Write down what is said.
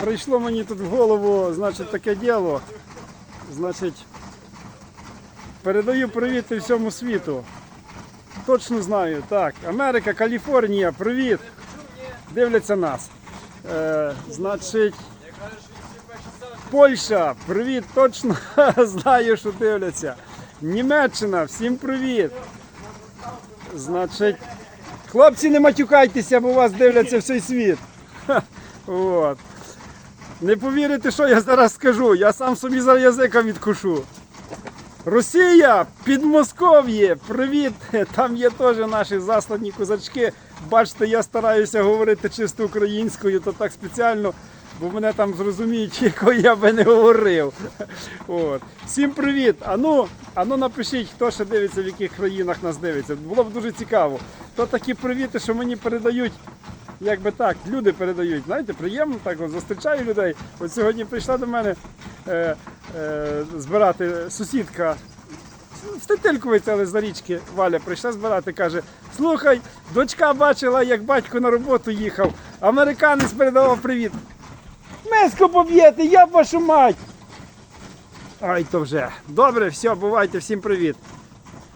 прийшло мені тут в голову, значить, таке діло. Значить, передаю привіт всьому світу. Точно знаю, так. Америка, Каліфорнія, привіт. Дивляться нас. Е, значить, Польща, привіт, точно знаю, що дивляться. Німеччина, всім привіт. Значить, хлопці, не матюкайтеся, бо вас дивляться всій світ. От. Не повірите, що я зараз скажу. Я сам собі за язика відкушу. Росія, Підмосков'є, привіт! Там є теж наші заслані козачки. Бачите, я стараюся говорити чисто українською, то так спеціально, бо мене там зрозуміють, якою я би не говорив. От. Всім привіт! Ану, ану напишіть, хто ще дивиться, в яких країнах нас дивиться. Було б дуже цікаво. То такі привіти, що мені передають як би так, люди передають. Знаєте, приємно так от зустрічаю людей. От сьогодні прийшла до мене е, е, збирати сусідка. В Тетельковиці, але з річки Валя прийшла збирати, каже: слухай, дочка бачила, як батько на роботу їхав. Американець передавав привіт. Меску поб'єте, я вашу мать. Ай, то вже. Добре, все, бувайте, всім привіт.